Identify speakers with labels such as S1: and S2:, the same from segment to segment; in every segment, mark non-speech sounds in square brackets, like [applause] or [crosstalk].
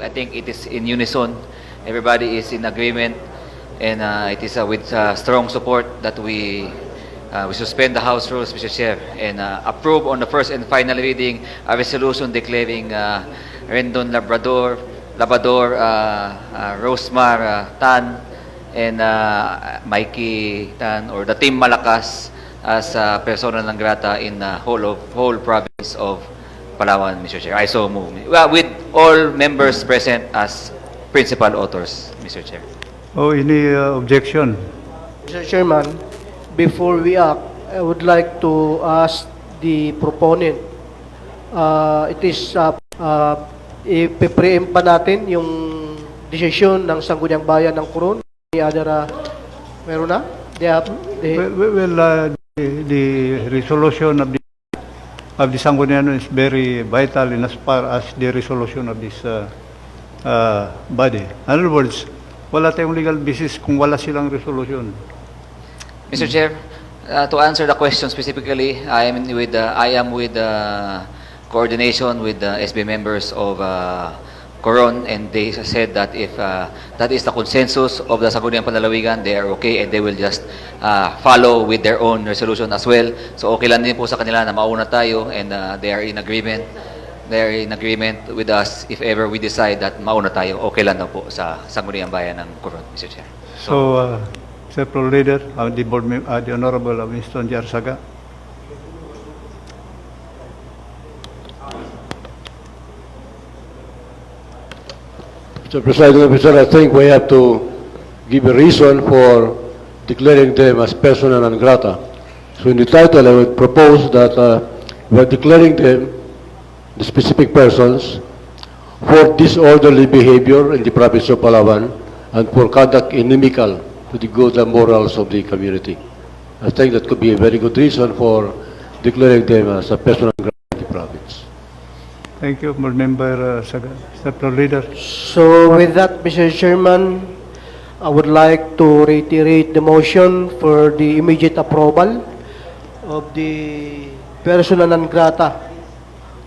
S1: I think it is in unison. Everybody is in agreement, and uh, it is uh, with uh, strong support that we uh, we suspend the House rules, Mr. Chair, and uh, approve on the first and final reading a resolution declaring uh, Rendon Labrador, Labrador, uh, uh, Rosemar uh, Tan, and uh, Mikey Tan or the Team Malakas as uh, persona non grata in the whole of whole province of Palawan, Mr. Chair. I so move. Well, with all members present as principal authors, Mr. Chair.
S2: Oh, any uh, objection?
S3: Mr. Chairman, before we act, I would like to ask the proponent. Uh, it is, uh, uh, ipipreempt ba natin yung desisyon ng Sangguniang Bayan ng Coron? Any other, uh, meron na? They have, they,
S2: well, well, uh, the, the resolution of the of the Sangguniang is very vital in as far as the resolution of this uh, uh, body. In other words, wala tayong legal basis kung wala silang resolution.
S1: Mr. Chair, uh, to answer the question specifically, I am with uh, I am with uh, coordination with the SB members of uh, Coron, and they said that if uh, that is the consensus of the Sangguniang Panlalawigan, they are okay and they will just uh, follow with their own resolution as well. So okay lang din po sa kanila na mauna tayo and uh, they are in agreement. They are in agreement with us if ever we decide that mauna tayo. Okay lang daw po sa Sangguniang Bayan ng Coron, Mr. Chair.
S2: So, uh, several leader, uh, the board, uh, the Honorable uh, Winston Jarsaga.
S4: Mr. Presiding Officer, I think we have to give a reason for declaring them as persona non grata. So in the title, I would propose that uh, we are declaring them, the specific persons, for disorderly behavior in the province of Palawan and for conduct inimical to the good and morals of the community. I think that could be a very good reason for declaring them as a persona
S2: Thank you, board member uh, Saga. Several leader.
S3: so with that, Mr. Chairman, I would like to reiterate the motion for the immediate approval of the persona non grata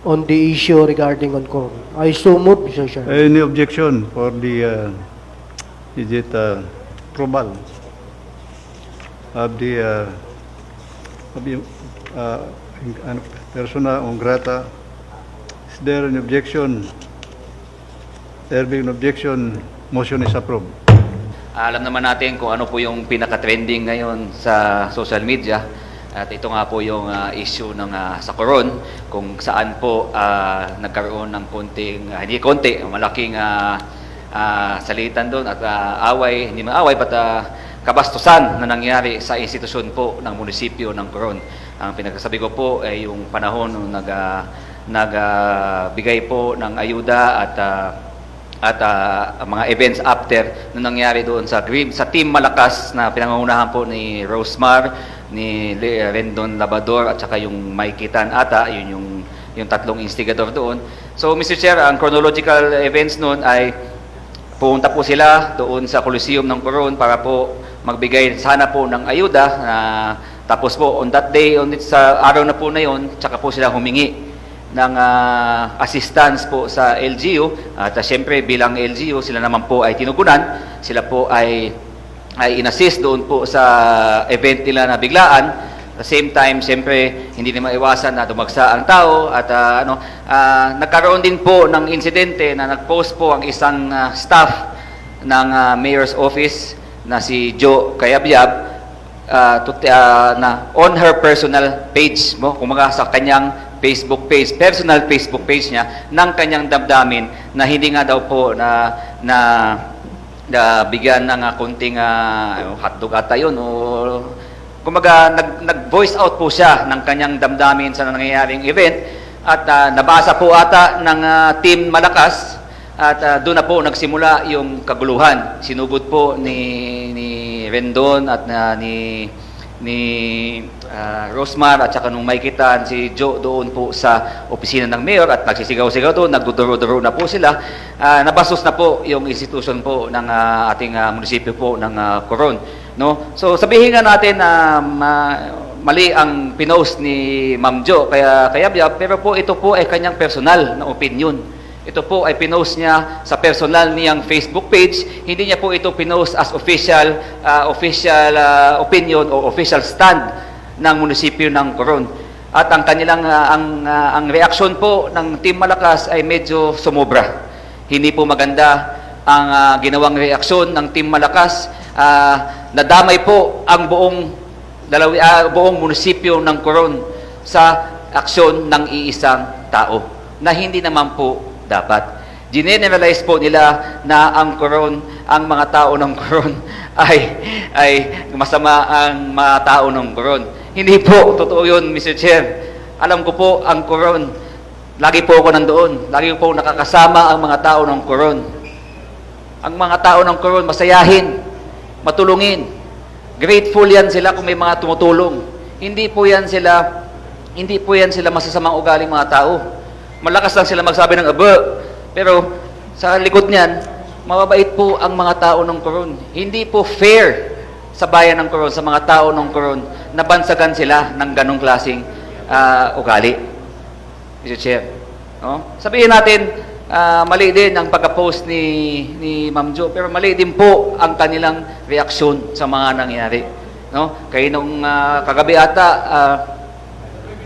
S3: on the issue regarding on Coron. I so move, Mr. Chairman.
S2: Any objection for the, uh, it uh, approval of the, uh, of the uh, persona non grata? There an objection? There being an objection, motion is approved.
S1: Alam naman natin kung ano po yung pinaka-trending ngayon sa social media. At ito nga po yung ah, issue ng ah, sa Coron, kung saan po ah, nagkaroon ng konting, ah, hindi konti, malaking ah, ah, salitan doon at ah, away, hindi man away, but ah, kabastusan na nangyari sa institusyon po ng munisipyo ng Coron. Ang pinagsasabi ko po ay yung panahon nung nag, ah, nagbigay po ng ayuda at ah, at ah, mga events after na nangyari doon sa Green, sa Team Malakas na pinangungunahan po ni Rosemar, ni Rendon Labador at saka yung Mikey Tan ata, yun yung yung tatlong instigator doon. So Mr. Chair, ang chronological events noon ay pumunta po sila doon sa Coliseum ng Coron para po magbigay sana po ng ayuda na tapos po on that day on it, sa araw na po na yon tsaka po sila humingi ng ah, assistance po sa LGU at uh, syempre bilang LGU sila naman po ay tinugunan. Sila po ay ay inassist doon po sa event nila na biglaan. At the same time syempre hindi na maiwasan na dumagsa ang tao. At ah, ano ah, nagkaroon din po ng insidente na nagpost po ang isang ah, staff ng ah, mayor's office na si Joe Kayabyab uh, to, uh, na on her personal page mo, kumaga sa kanyang Facebook page, personal Facebook page niya, ng kanyang damdamin na hindi nga daw po na na, na bigyan ng uh, kunting uh, hotdog ata yun o kumaga nag, nag-voice out po siya ng kanyang damdamin sa nangyayaring event at uh, nabasa po ata ng uh, team Malakas at ah, doon na po nagsimula yung kaguluhan. Sinugod po ni ni Rendon at na ni ni ah, Rosmar at saka nung may kitaan si Joe doon po sa opisina ng mayor at nagsisigaw-sigaw doon, nagduduro-duro na po sila. Ah, nabastos na po yung institution po ng ah, ating ah, munisipyo po ng ah, Coron. No? So sabihin nga natin na ma- mali ang pinost ni Ma'am Jo kaya kaya pero po ito po ay kanyang personal na opinion Ito po ay pinost niya sa personal niyang Facebook page. Hindi niya po ito pinost as official ah, official ah, opinion o official stand ng munisipyo ng Coron. At ang kanilang ah, ang ah, ang reaksyon po ng Team Malakas ay medyo sumobra. Hindi po maganda ang ah, ginawang reaksyon ng Team Malakas. Ah, nadamay po ang buong dalawi, ah, buong munisipyo ng Coron sa aksyon ng iisang tao na hindi naman po dapat. Generalize po nila na ang Coron, ang mga tao ng Coron [laughs] ay ay masama ang mga tao ng Coron. Hindi po totoo 'yun, Mr. Chair. Alam ko po ang Coron. Lagi po ako nandoon. Lagi po nakakasama ang mga tao ng Coron. Ang mga tao ng Coron masayahin, matulungin. Grateful yan sila kung may mga tumutulong. Hindi po yan sila hindi po yan sila masasamang ugaling mga tao. Malakas lang sila magsabi ng aba. Pero sa likod niyan, mababait po ang mga tao ng Coron. Hindi po fair sa bayan ng Coron, sa mga tao ng Coron, na bansagan sila ng ganong klaseng ah, ugali. Mr. Chair. No? Sabihin natin, ah, mali din ang pagka-post ni, ni Ma'am Jo, pero mali din po ang kanilang reaksyon sa mga nangyari. No? Kaya nung ah, kagabi ata, ah,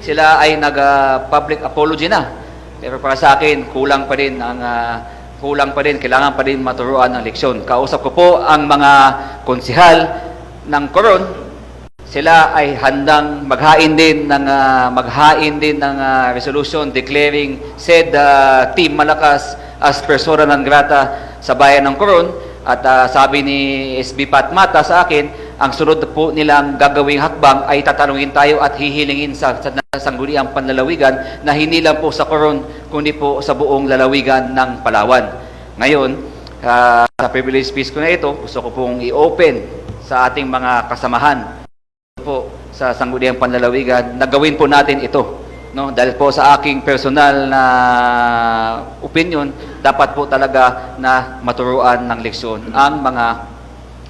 S1: sila ay nag-public apology na. Pero para sa akin, kulang pa rin ang ah, kulang pa rin, kailangan pa rin maturuan ng leksyon. Kausap ko po ang mga konsihal ng Coron, sila ay handang maghain din ng ah, maghain din ng ah, resolution declaring said ah, team Malakas as persona non grata sa bayan ng Coron at ah, sabi ni SB Patmata sa akin ang sunod po nilang gagawing hakbang ay tatanungin tayo at hihilingin sa, sa sangguniang panlalawigan na hindi lang po sa Coron kundi po sa buong lalawigan ng Palawan. Ngayon, ah, sa privilege speech ko na ito, gusto ko pong i-open sa ating mga kasamahan po sa sangguniang panlalawigan na gawin po natin ito. No? Dahil po sa aking personal na opinion, dapat po talaga na maturuan ng leksyon ang mga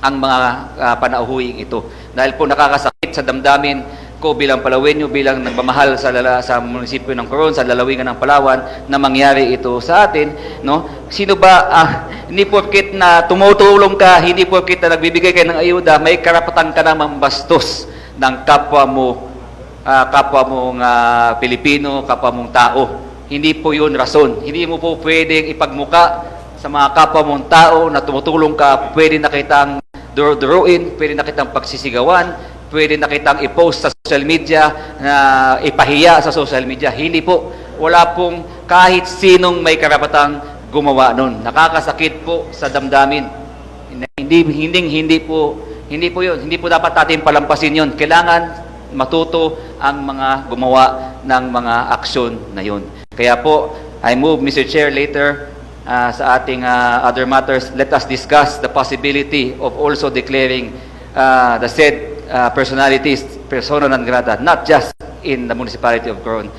S1: ang mga uh, panauhuing ito. Dahil po nakakasakit sa damdamin ko bilang Palawenyo, bilang nagmamahal sa, lala, sa munisipyo ng Coron, sa lalawigan ng Palawan, na mangyari ito sa atin. No? Sino ba, ah, hindi porkit na tumutulong ka, hindi porkit na nagbibigay ka ng ayuda, may karapatan ka namang bastos ng kapwa mo, ah, kapwa mong ah, Pilipino, kapwa mong tao. Hindi po yun rason. Hindi mo po pwedeng ipagmuka sa mga kapwa mong tao na tumutulong ka, pwede na kitang duro-duruin, pwede na kitang pagsisigawan, pwede na kitang i-post sa social media, na ipahiya sa social media. Hindi po. Wala pong kahit sinong may karapatang gumawa nun. Nakakasakit po sa damdamin. Hindi, hindi, hindi po, hindi po yun. Hindi po dapat natin palampasin yun. Kailangan matuto ang mga gumawa ng mga aksyon na yun. Kaya po, I move, Mr. Chair, later uh, sa ating uh, other matters, let us discuss the possibility of also declaring uh, the said uh, personalities persona non grata, not just in the municipality of Coron,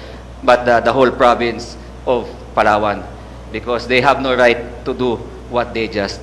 S1: but the, the whole province of Palawan, because they have no right to do what they just